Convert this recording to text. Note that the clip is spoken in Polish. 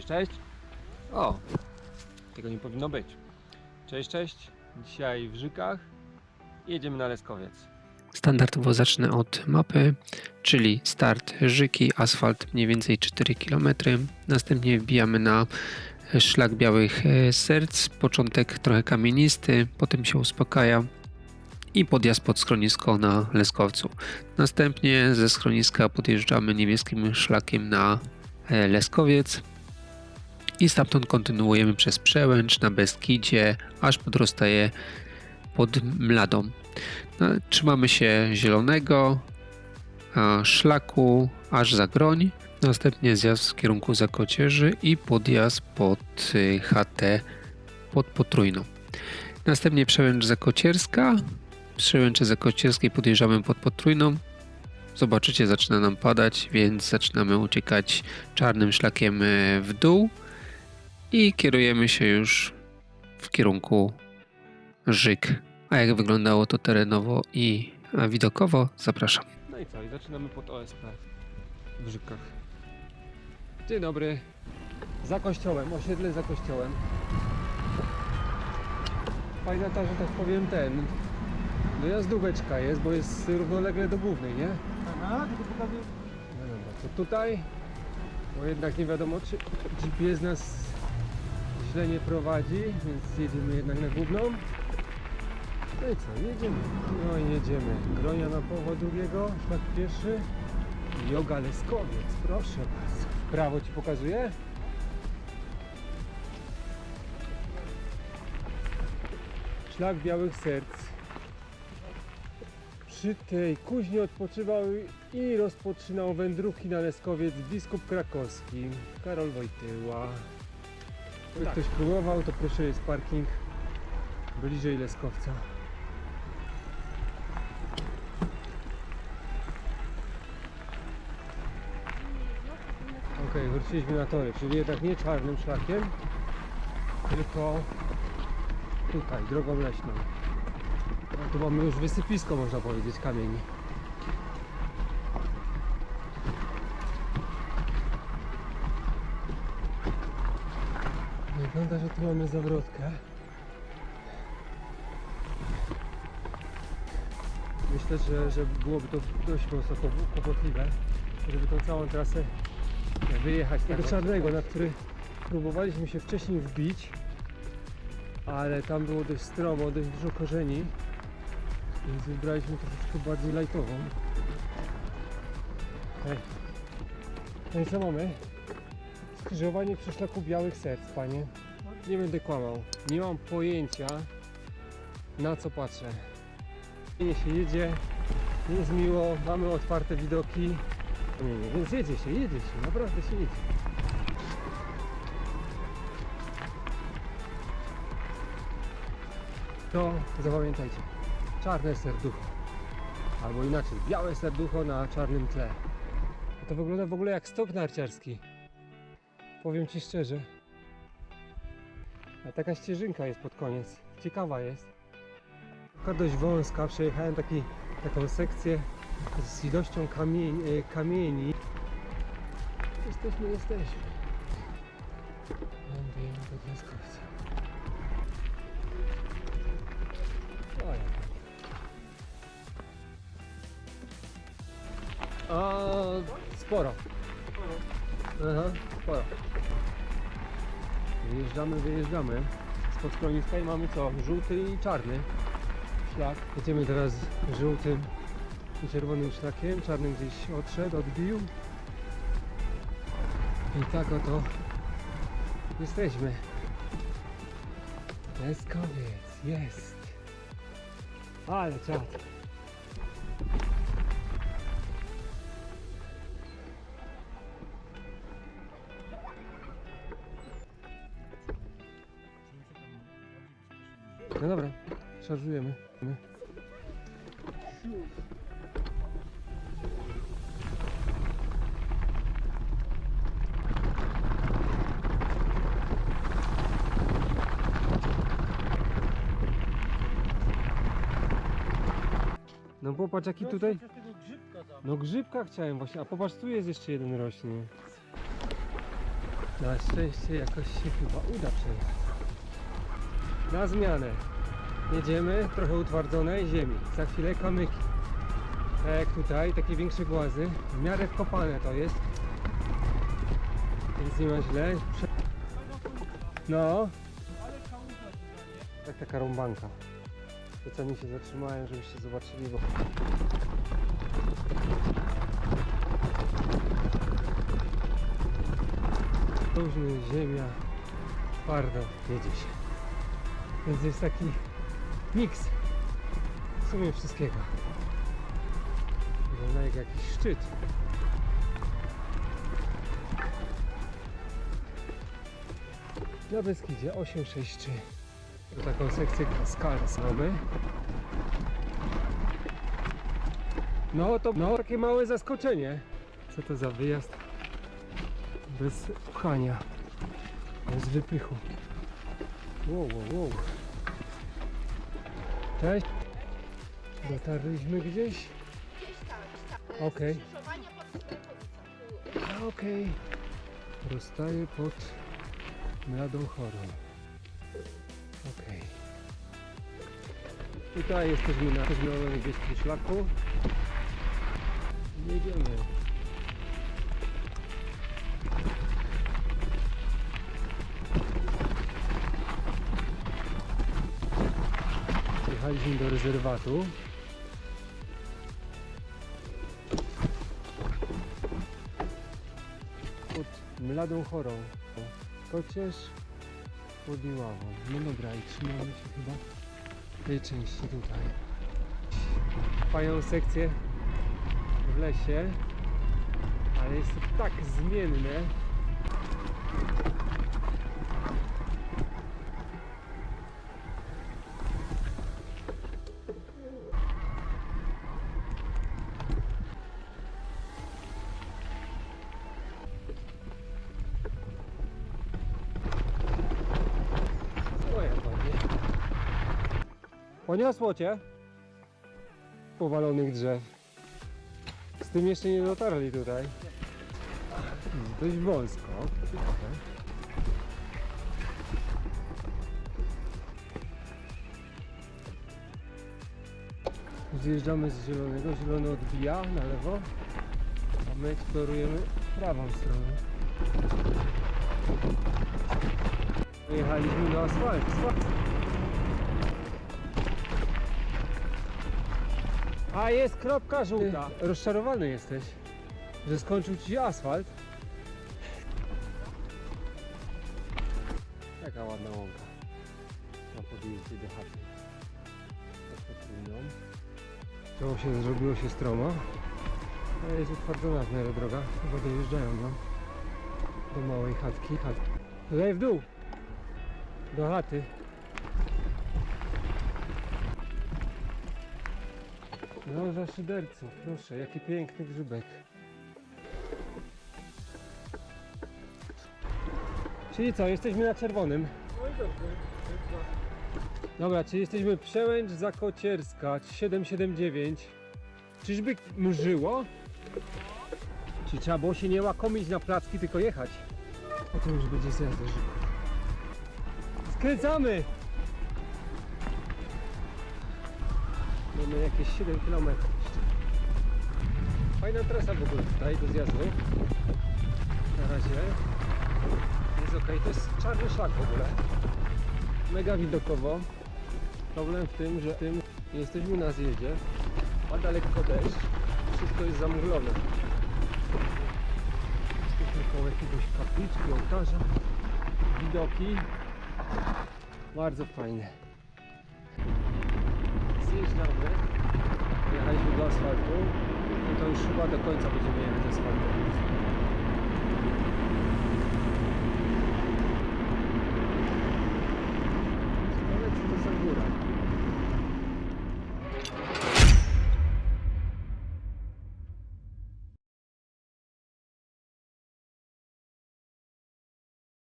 Cześć, cześć. O, tego nie powinno być. Cześć, cześć. Dzisiaj w Żykach jedziemy na Leskowiec. Standardowo zacznę od mapy, czyli start Żyki, asfalt mniej więcej 4 km. Następnie wbijamy na szlak Białych e, Serc, początek trochę kamienisty, potem się uspokaja i podjazd pod schronisko na Leskowcu. Następnie ze schroniska podjeżdżamy niebieskim szlakiem na e, Leskowiec i stamtąd kontynuujemy przez Przełęcz na Beskidzie, aż podrostaje pod Mladą. No, Trzymamy się zielonego szlaku aż za groń. Następnie zjazd w kierunku Zakocierzy i podjazd pod y, chatę pod Potrójną. Następnie przełęcz Zakocierska. Z przełęczy Zakocierskiej podjeżdżamy pod Potrójną. Zobaczycie, zaczyna nam padać, więc zaczynamy uciekać czarnym szlakiem y, w dół i kierujemy się już w kierunku Żyk. A jak wyglądało to terenowo i widokowo, zapraszam. No i co? I zaczynamy pod OSP w Żykach. Dzień dobry. Za kościołem, osiedle za kościołem. Fajna ta, że tak powiem, ten. Dojazdóweczka jest, bo jest równolegle do głównej, nie? Aha, tylko pokazuję. No dobra, to tutaj, bo jednak nie wiadomo, czy GPS nas źle nie prowadzi, więc jedziemy jednak na główną. No i co, jedziemy. No i jedziemy. Gronia na powo drugiego, szlak pierwszy. Joga Leskowiec, proszę bardzo. W prawo Ci pokazuję? Szlak Białych Serc. Przy tej kuźni odpoczywał i rozpoczynał wędrówki na Leskowiec biskup krakowski Karol Wojtyła. Jakby Tak. ktoś próbował, to proszę jest parking bliżej Leskowca. Okej, wróciliśmy na tory, czyli jednak nie czarnym szlakiem, tylko tutaj, drogą leśną. No, tu mamy już wysypisko, można powiedzieć, kamieni. Wygląda, że tu mamy zawrotkę. Myślę, że, że byłoby to dość mocno kłop- kłopotliwe, żeby tą całą trasę wyjechać tego czarnego, na który próbowaliśmy się wcześniej wbić, ale tam było dość stromo, dość dużo korzeni, więc wybraliśmy troszeczkę bardziej lajtową. Hej. No i co mamy? Skrzyżowanie przy szlaku Białych Serc, panie. Nie będę kłamał. Nie mam pojęcia na co patrzę. Nie się jedzie, jest miło, mamy otwarte widoki. Nie, nie, więc jedzie się, jedzie się, naprawdę się jedzie. To zapamiętajcie, czarne serducho. Albo inaczej, białe serducho na czarnym tle. To wygląda w ogóle jak stok narciarski. Powiem Ci szczerze. A taka ścieżynka jest pod koniec. Ciekawa jest. Taka dość wąska. Przejechałem taki, taką sekcję z ilością kamieni. e, kamieni. Jesteśmy, jesteśmy. Lądujemy pod Laskowcem. O, A, sporo. Aha, sporo. Wyjeżdżamy, wyjeżdżamy. Spod schroniska i mamy co? Żółty i czarny szlak. Jedziemy teraz żółtym i czerwonym szlakiem. Czarny gdzieś odszedł, odbił. I tak oto jesteśmy. Leskowiec, jest. Ale czad. No dobra, szarżujemy. My. No popatrz jaki tutaj... No grzybka chciałem właśnie, a popatrz tu jest jeszcze jeden rośnie. Na szczęście jakoś się chyba uda przejechać. Na zmianę. Jedziemy trochę utwardzonej ziemi. Za chwilę kamyki. Tak jak tutaj, takie większe głazy. W miarę wkopane to jest. Więc nie ma źle. No. Tak taka rąbanka. Specjalnie się zatrzymałem, żebyście zobaczyli, bo Później ziemia, twardo, jedzie się. Więc jest taki miks w sumie wszystkiego. Wygląda jak jakiś szczyt. Na Beskidzie 863. To taką sekcję skal mamy. No to no, takie małe zaskoczenie. Co to za wyjazd? Bez pchania. Bez wypychu. Wow, wow, wow. Cześć. Dotarliśmy gdzieś? Okej. Skrzyżowania pod swoją pozycją. A, Okej. Rozstaję pod mladą chorą. Okej. Tutaj jesteśmy na zmienionym niebieskim szlaku. Jedziemy. Jechaliśmy do rezerwatu. pod mladą chorą. Kocież pod Iławą. No dobra i trzymamy się chyba tej części tutaj. Mają sekcję w lesie, ale jest to tak zmienne. Poniosło cię? Powalonych drzew. Z tym jeszcze nie dotarli tutaj. Dość wąsko. Zjeżdżamy z zielonego, zielony odbija na lewo, a my eksplorujemy prawą stronę. Jechaliśmy na asfalt. asfalt. A jest kropka żółta. Rozczarowany jesteś, że skończył ci się asfalt. Jaka ładna łąka. Na podjeździe do chaty. To się zrobiło się stromo. Ale jest utwardzona w miarę droga. Chyba dojeżdżają no. Do małej chatki. Chat. Tutaj w dół. Do chaty. Za szyderców, proszę, jaki piękny grzybek. Czyli co, jesteśmy na czerwonym. Dobra, czyli jesteśmy Przełęcz Zakocierska 779. Czyżby mrzyło? Czy trzeba było się nie łakomić na placki, tylko jechać? O to już będzie zjazd. Skręcamy! Mamy jakieś 7 km. Fajna trasa w ogóle tutaj do zjazdu. Na razie jest ok. To jest czarny szlak w ogóle. Mega widokowo. Problem w tym, że tym jesteśmy na zjeździe. Pada lekko deszcz. Wszystko jest zamglone. Jesteśmy koło jakiegoś kapliczki, ołtarza. Widoki bardzo fajne. Zjeżdżamy. Jechaliśmy do asfaltu. No to już chyba do końca będziemy jechać asfaltem.